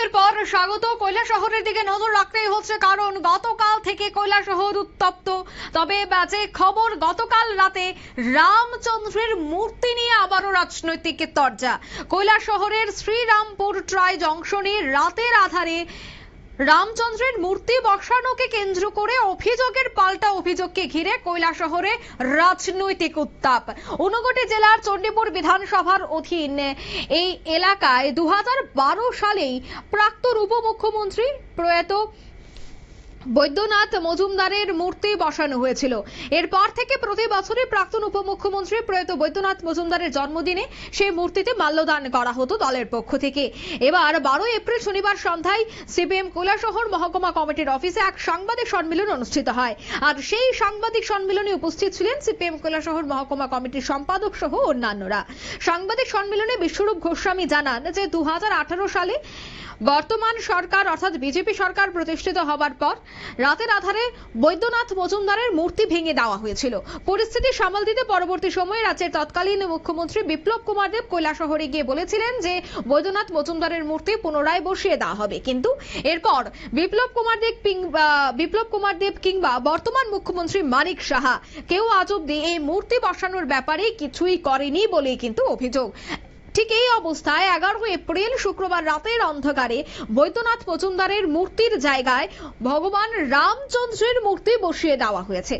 বিরতির পর স্বাগত। কৈলা শহরের দিকে নজর রাখতেই হচ্ছে, কারণ গতকাল থেকে কৈলা শহর উত্তপ্ত। তবে যে খবর, গতকাল রাতে রামচন্দ্রের মূর্তি নিয়ে আবারও রাজনৈতিক তরজা। কয়লা শহরের শ্রীরামপুর ট্রাই জংশনে রাতের আধারে রামচন্দ্রের মূর্তি বসানোকে কেন্দ্র করে অভিযোগের পাল্টা অভিযোগকে ঘিরে কৈলা শহরে রাজনৈতিক উত্তাপ। ঊনকোটি জেলার চণ্ডীপুর বিধানসভার অধীন এই এলাকায় দু হাজার বারো সালেই প্রাক্তন উপমুখ্যমন্ত্রী প্রয়াত বৈদ্যনাথ মজুমদারের মূর্তি বসানো হয়েছিল। এরপর থেকে প্রতি বছরই প্রাক্তন উপমুখ্যমন্ত্রী প্রয়াত বৈদ্যনাথ মজুমদারের জন্মদিনে সেই মূর্তিতে মাল্যদান করা হতো দলের পক্ষ থেকে। এবার বারো এপ্রিল শনিবার সন্ধ্যায় সিপিএম কৈলাসহর মহকুমা কমিটির অফিসে এক সাংবাদিক সম্মেলন অনুষ্ঠিত হয়। আর সেই সাংবাদিক সম্মেলনে উপস্থিত ছিলেন সিপিএম কৈলাসহর মহকুমা কমিটির সম্পাদক সহ অন্যান্যরা। সাংবাদিক সম্মেলনে বিশ্বরূপ গোস্বামী জানান যে দু হাজার আঠারো সালে বর্তমান সরকার, অর্থাৎ বিজেপি সরকার প্রতিষ্ঠিত হবার পর রাতের আধারে বৈদ্যনাথ মজুমদারের মূর্তি ভেঙে দেওয়া হয়েছিল। পরিস্থিতি সামাল দিতে পরবর্তী সময়ে রাজ্যের তৎকালীন মুখ্যমন্ত্রী বিপ্লব কুমার দেব কৈলাসহরে গিয়ে বলেছিলেন যে, বৈদ্যনাথ মজুমদারের মূর্তি পুনরায় বসিয়ে দেওয়া হবে। কিন্তু এরপর বিপ্লব কুমার দেব বিপ্লব কুমার দেব কিংবা বর্তমান মুখ্যমন্ত্রী মানিক সাহা কেউ আজ অব্দি এই মূর্তি বসানোর ব্যাপারে কিছুই করেনি বলেই কিন্তু অভিযোগ। ঠিক এই অবস্থায় এগারো এপ্রিল শুক্রবার রাতের অন্ধকারে বৈদ্যনাথ মজুমদারের মূর্তির জায়গায় ভগবান রামচন্দ্রের মূর্তি বসিয়ে দেওয়া হয়েছে।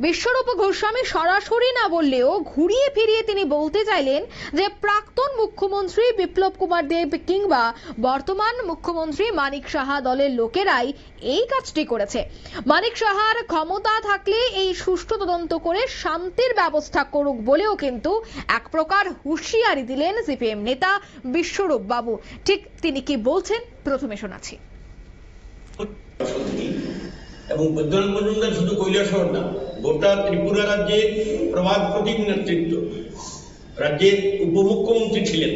বিশ্বরূপ গোস্বামী সরাসরি না বললেও ঘুরিয়ে ফিরিয়ে তিনি বলতে চাইলেন যে প্রাক্তন মুখ্যমন্ত্রী বিপ্লব কুমার দেব কিংবা বর্তমান মুখ্যমন্ত্রী মানিক সাহা দলের লোকেরাই এই কাজটি করেছে। মানিক সাহার ক্ষমতা থাকলে এই সুষ্ঠু তদন্ত করে শান্তির ব্যবস্থা করুক বলেও কিন্তু এক প্রকার হুঁশিয়ারি দিলেন সিপিএম নেতা বিশ্বরূপ বাবু ঠিক তিনি কি বলছেন? প্রথমে সত্যি এবং বৈদ্যনাথ মজুমদার শুধু কৈলাসহর না, গোটা ত্রিপুরা রাজ্যে প্রভাত প্রতীক নেতৃত্ব, রাজ্যের উপমুখ্যমন্ত্রী ছিলেন।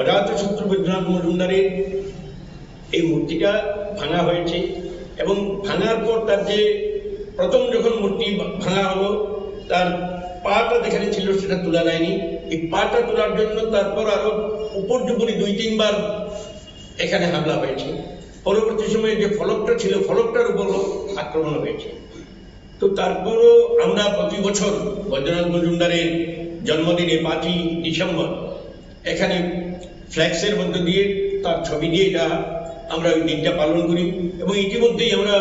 অজাতশত্রু বৈদ্যনাথ মজুমদারের এই মূর্তিটা ভাঙা হয়েছে এবং ভাঙার পর তার যে প্রথম যখন মূর্তি ভাঙা হলো, তার পাটা যেখানে ছিল সেটা তোলা যায়নি। এই পাটা তোলার জন্য তারপর আরও উপর্যুপরি দুই তিনবার এখানে হামলা হয়েছে। পরবর্তী সময়ে যে ফলকটা ছিল, ফলকটার উপর আক্রমণ হয়েছে। তো তারপরও আমরা প্রতি বছর বৈদ্যনাথ মজুমদারের জন্মদিনে পাঁচই ডিসেম্বর, এখানে ফ্ল্যাক্সের মধ্য দিয়ে তার ছবি দিয়ে এটা আমরা ওই দিনটা পালন করি এবং ইতিমধ্যেই আমরা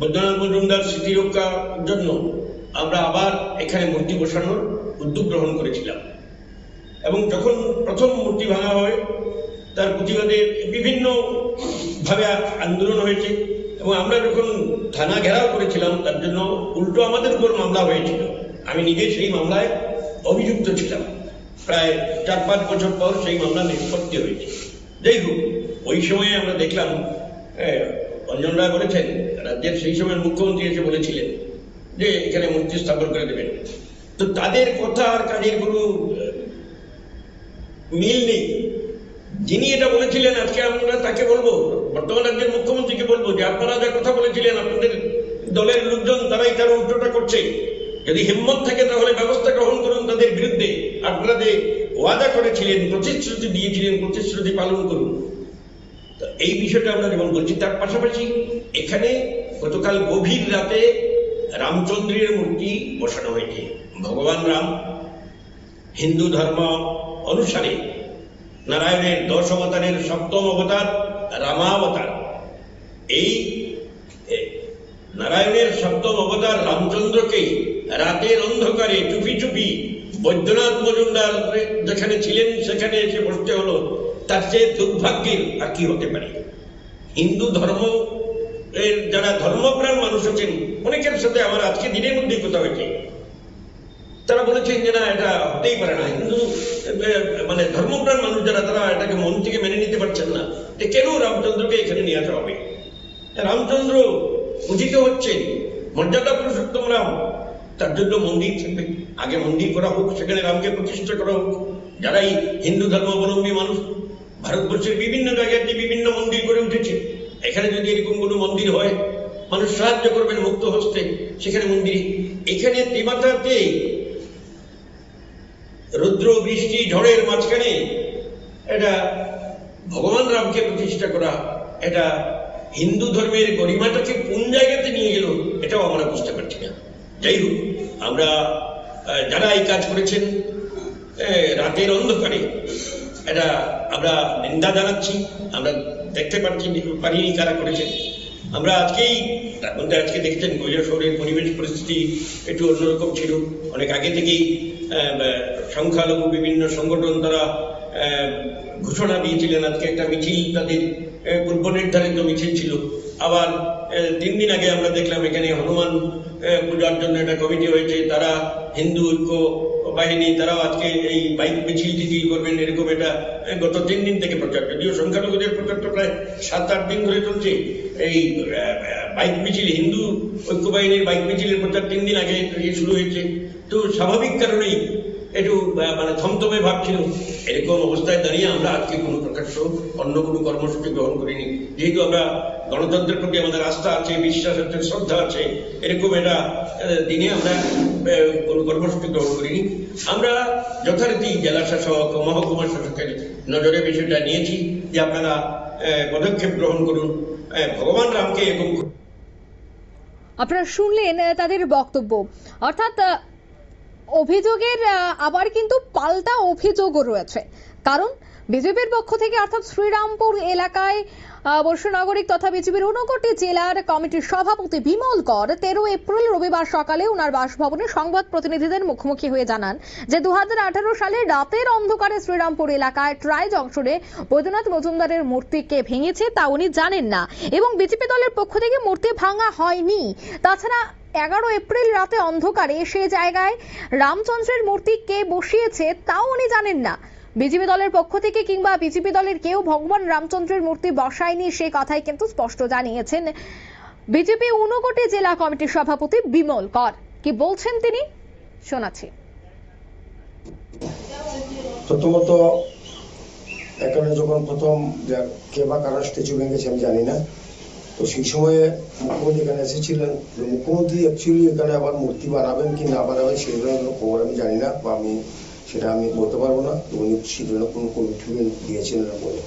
বৈদ্যনাথ মজুমদার স্মৃতি রক্ষার জন্য আমরা আবার এখানে মূর্তি বসানোর উদ্যোগ গ্রহণ করেছিলাম। এবং যখন প্রথম মূর্তি ভাঙা হয় তার প্রতিবাদে বিভিন্ন ভাবে আন্দোলন হয়েছে। এবং আমরা যখন থানা ঘেরাও করেছিলাম, তার জন্য উল্টো আমাদের উপর মামলা হয়েছিল। আমি নিজে সেই মামলায় অভিযুক্ত ছিলাম। প্রায় চার পাঁচ বছর পর সেই মামলা নিষ্পত্তি হয়েছে। যাই হোক, ওই সময়ে আমরা দেখলাম অঞ্জন রায় বলেছেন, রাজ্যের সেই সময়ের মুখ্যমন্ত্রী এসে বলেছিলেন যে এখানে মূর্তি স্থাপন করে দেবেন। তো তাদের কথা আর কাজের কোনো মিল নেই। যিনি এটা বলেছিলেন, আজকে আমরা তাকে বলব, বর্তমান রাজ্যের মুখ্যমন্ত্রীকে বলব যে আপনারা যা কথা বলেছিলেন, আপনাদের দলের লোকজন তারাই তার উল্টোটা করছে। যদি হিম্মত থাকে তাহলে ব্যবস্থা গ্রহণ করুন তাদের বিরুদ্ধে। আপনারা যে ওয়াদা করেছিলেন, প্রতিশ্রুতি দিয়েছিলেন, প্রতিশ্রুতি পালন করুন। তো এই বিষয়টা আমরা যেমন বলছি, তার পাশাপাশি এখানে গতকাল গভীর রাতে রামচন্দ্রের মূর্তি বসানো হয়েছে। ভগবান রাম হিন্দু ধর্ম অনুসারে। নারায়ণের দশ অবতারের সপ্তম অবতার, রামাবতার। এই নারায়ণের সপ্তম অবতার রামচন্দ্রকে রাতের অন্ধকারে চুপি চুপি বৈদ্যনাথ মজুমদার যেখানে ছিলেন, সেখানে এসে বসতে হলো। তার চেয়ে দুর্ভাগ্যের আর কি হতে পারে? হিন্দু ধর্ম এর যারা ধর্মপ্রাণ মানুষ আছেন, অনেকের সাথে আমার আজকে দিনের মধ্যেই কথা হয়েছে। তারা বলেছেন যে না, এটা হতেই পারে না। হিন্দু মানে ধর্মপ্রাণ মানুষ যারা, তারা এটাকে মন থেকে মেনে নিতে পারছেন না। যে কেন রামচন্দ্রকে এখানে নিয়ে আসা হবে? রামচন্দ্র পূজিত হচ্ছে মর্যাদা পুরুষোত্তম রাম। তার জন্য মন্দির থাকবে। আগে মন্দির করা হোক, সেখানে রামকে প্রতিষ্ঠা করা হোক। যারাই হিন্দু ধর্মাবলম্বী মানুষ, ভারতবর্ষের বিভিন্ন জায়গায় বিভিন্ন মন্দির গড়ে উঠেছে, এখানে যদি এরকম কোনো মন্দির হয়, মানুষ সাহায্য করবেন মুক্ত হস্তে সেখানে মন্দিরে। এখানে ত্রিমাত্রাতে রুদ্র বৃষ্টি ঝড়ের মাঝখানে এটা ভগবান রামকে প্রতিষ্ঠা করা, এটা হিন্দু ধর্মের গরিমাটাকে কোন জায়গাতে নিয়ে গেল, এটাও আমরা বুঝতে পারছি না। যাই হোক, আমরা যারা এই কাজ করেছেন রাতের অন্ধকারে, এটা আমরা নিন্দা জানাচ্ছি, আমরা দেখতে পাচ্ছি পারিনি কারা করেছেন। আমরা আজকেই, তার মধ্যে আজকে দেখেছেন শহরের পরিবেশ পরিস্থিতি একটু অন্যরকম ছিল। অনেক আগে থেকেই সংখ্যালঘু বিভিন্ন সংগঠন তারা ঘোষণা দিয়েছিলেন। আজকে একটা মিছিল, তাদের পূর্ব নির্ধারিত মিছিল ছিল। আবার তিন দিন আগে আমরা দেখলাম এখানে হনুমান পূজার জন্য একটা কমিটি হয়েছে। তারা হিন্দু ঐক্য বাহিনী, তারাও আজকে এই বাইক মিছিল টিছিল করবেন এরকম এটা গত তিন দিন থেকে প্রচার। যদিও সংখ্যালঘুদের প্রচারটা প্রায় সাত আট দিন ধরে চলছে। এই বাইক মিছিল, হিন্দু ঐক্য বাহিনীর বাইক মিছিলের প্রচার তিন দিন আগে শুরু হয়েছে। তো স্বাভাবিক কারণেই একটু মানে থমথমে ভাবছিল, এরকম অবস্থায় দাঁড়িয়ে আমরা আজকে কোনো প্রকাশ্য অন্য কোনো কর্মসূচি গ্রহণ করিনি। যেহেতু আমরা গণতন্ত্রের প্রতি আমাদের আস্থা আছে, বিশ্বাস আছে, শ্রদ্ধা আছে, এরকম এটা দিনে আমরা কোনো কর্মসূচি গ্রহণ করিনি। আমরা যথারীতি জেলা শাসক, মহকুমা শাসকের নজরে বিষয়টা নিয়েছি যে আপনারা পদক্ষেপ গ্রহণ করুন। ভগবান রামকে এবং আপনারা শুনলেন তাদের বক্তব্য। অর্থাৎ অভিযোগের আবার কিন্তু পাল্টা অভিযোগও রয়েছে। কারণ বিজেপির পক্ষ থেকে অর্থাৎ শ্রীরামপুর এলাকায় বর্ষ নাগরিক তথা বিজেপির ঊনকোটি জেলার কমিটির সভাপতি বিমল কর তেরো এপ্রিল রবিবার সকালে ওনার বাসভবনে সংবাদ প্রতিনিধিদের মুখোমুখি হয়ে জানান যে দু হাজার আঠারো সালে রাতের অন্ধকারে শ্রীরামপুর এলাকায় ট্রাই জংশনে বৈদ্যনাথ মজুমদারের মূর্তিকে ভেঙেছে তা উনি জানেন না। এবং বিজেপি দলের পক্ষ থেকে মূর্তি ভাঙা হয়নি। তাছাড়া এগারো এপ্রিল রাতে অন্ধকারে সে জায়গায় রামচন্দ্রের মূর্তি কে বসিয়েছে তাও উনি জানেন না। বিজেপি দলের পক্ষ থেকে কিংবা বিজেপি দলের কেউ ভগবান রামচন্দ্রের মূর্তি বসায়নি সে কথাই কিন্তু স্পষ্ট জানিয়েছেন বিজেপি ঊনকোটি জেলা কমিটির সভাপতি বিমল কর। কি বলছেন তিনি? শোনাচ্ছি। প্রথমত, এখানে যখন প্রথম কে বা কারা স্ট্যাচু ভেঙেছে আমি জানি না। তো সেই সময়ে মুখ্যমন্ত্রী এখানে এসেছিলেন। মুখ্যমন্ত্রী অ্যাকচুয়ালি এখানে আবার মূর্তি বানাবেন কি না বানাবেন সেই ধরনের খবর আমি জানি না, বা আমি সেটা আমি বলতে পারব না। উনি ধরনের কোনো কমিটমেন্ট দিয়েছেন না বলে।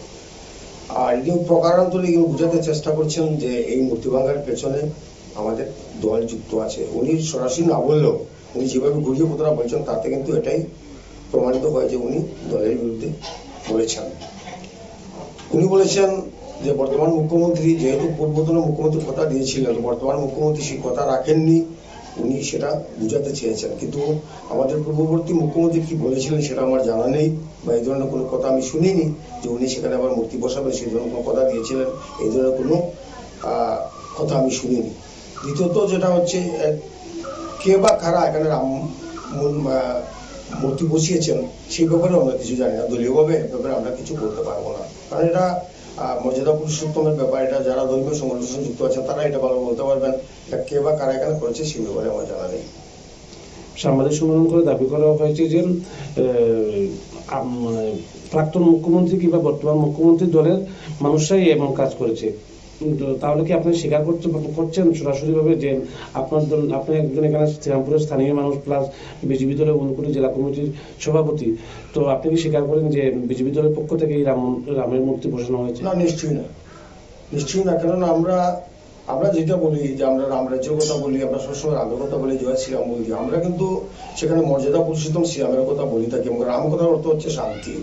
আর ইনি প্রকারান্তরে ইনি বোঝাতে চেষ্টা করছেন যে এই মূর্তি ভাঙার পেছনে আমাদের দল যুক্ত আছে। উনি সরাসরি না বললেও উনি যেভাবে ঘুরিয়ে কথাটা বলছেন তাতে কিন্তু এটাই প্রমাণিত হয় যে উনি দলের বিরুদ্ধে বলেছেন। উনি বলেছেন যে বর্তমান মুখ্যমন্ত্রী যেহেতু পূর্বতন মুখ্যমন্ত্রী কথা দিয়েছিলেন, বর্তমান মুখ্যমন্ত্রী সেই কথা রাখেননি, উনি সেটা বুঝাতে চেয়েছেন। কিন্তু আমাদের পূর্ববর্তী মুখ্যমন্ত্রী কি বলেছিলেন সেটা আমার জানা নেই বা এই ধরনের কোনো কথা আমি শুনিনি যে উনি সেখানে আবার মূর্তি বসাবেন, সেই ধরনের কোনো কথা দিয়েছিলেন, এই ধরনের কোনো কথা আমি শুনিনি। দ্বিতীয়ত যেটা হচ্ছে কে বা কারা এখানে রাম মূর্তি বসিয়েছেন, সেই ব্যাপারে আমরা কিছু জানি না। দলীয়ভাবে ব্যাপারে আমরা কিছু বলতে পারব না। কারণ এটা মর্যাদা পুরুষোত্তমের ব্যাপার এটা যারা ধর্মীয় যুক্ত আছেন, তারা এটা ভালো বলতে পারবেন কে বা কারা এখানে করেছে সেই ব্যাপারে আমার জানা নেই। সাংবাদিক সম্মেলন করে দাবি করা হয়েছে যে মানে প্রাক্তন মুখ্যমন্ত্রী কিংবা বর্তমান মুখ্যমন্ত্রী দলের মানুষরাই এমন কাজ করেছে। তাহলে কি আপনি স্বীকার করছেন? সরাসরি ভাবে যে আপনার আপনি একজন এখানে শ্রীরামপুরের স্থানীয় মানুষ প্লাস বিজেপি দলের উনকুটি জেলা কমিটির সভাপতি। তো আপনি কি স্বীকার করেন যে বিজেপি দলের পক্ষ থেকে এই রাম, রামের মূর্তি বসানো হয়েছে? না, নিশ্চয়ই না। নিশ্চয়ই না, কেননা আমরা আমরা যেটা বলি যে আমরা রামরাজ্যের কথা বলি, আমরা সবসময় রামের কথা বলি, জয় শ্রীরাম বলি। আমরা কিন্তু সেখানে মর্যাদা পুরুষোত্তম শ্রীরামের কথা বলি থাকি এবং রাম কথার অর্থ হচ্ছে শান্তি,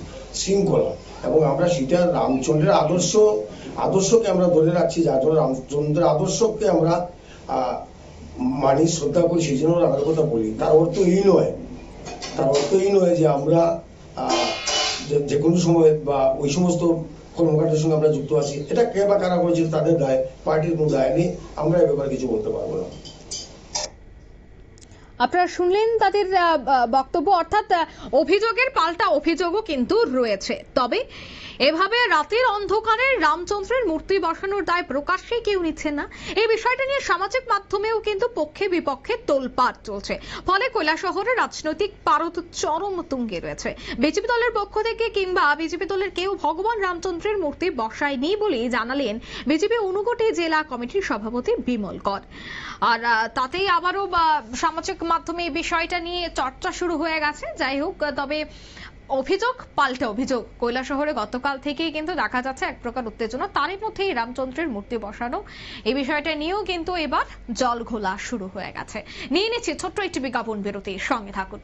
শৃঙ্খলা। এবং আমরা সেটা রামচন্দ্রের আদর্শ, আদর্শকে আমরা ধরে রাখছি, যার জন্য রামচন্দ্রের আদর্শকে আমরা মানি, শ্রদ্ধা করি, সেই জন্য রামের কথা বলি। তার অর্থ এই নয়। তার অর্থ এই নয় যে আমরা যে কোনো সময় বা ওই সমস্ত কর্মকাণ্ডের সঙ্গে আমরা যুক্ত আছি। এটা কে বা কারা করেছে তাদের দায়, পার্টির কোনো দায় নেই। আমরা এ ব্যাপারে কিছু বলতে পারব না। আপনারা শুনলেন তাদের বক্তব্য অর্থাৎ অভিযোগের পাল্টা অভিযোগও কিন্তু রয়েছে। তবে এভাবে রাতের অন্ধকারে রামচন্দ্রের মূর্তি বসানোর দায় প্রকাশ্যে কেউ নিচ্ছে না। এই বিষয়টা নিয়ে সামাজিক মাধ্যমেও কিন্তু পক্ষে বিপক্ষে তোলপাড় চলছে। ফলে কৈলাসহরের রাজনৈতিক পারত চরম তুঙ্গে রয়েছে। বিজেপি দলের পক্ষ থেকে কিংবা বিজেপি দলের কেউ ভগবান রামচন্দ্রের মূর্তি বসায়নি বলেই জানালেন বিজেপি অনুকোটি জেলা কমিটির সভাপতি বিমল কর। আর তাতেই আবারও সামাজিক মাধ্যমে বিষয়টা নিয়ে চর্চা শুরু হয়ে গেছে। যাই হোক, তবে অভিযোগ, পাল্টে অভিযোগ। শহরে গতকাল থেকেই কিন্তু দেখা যাচ্ছে এক প্রকার উত্তেজনা। তারই মধ্যেই রামচন্দ্রের মূর্তি বসানো। এই বিষয়টা নিয়েও কিন্তু এবার জল ঘোলা শুরু হয়ে গেছে। নিয়ে নিচ্ছি ছোট্ট একটি বিজ্ঞাপন বিরতি সঙ্গে থাকুন।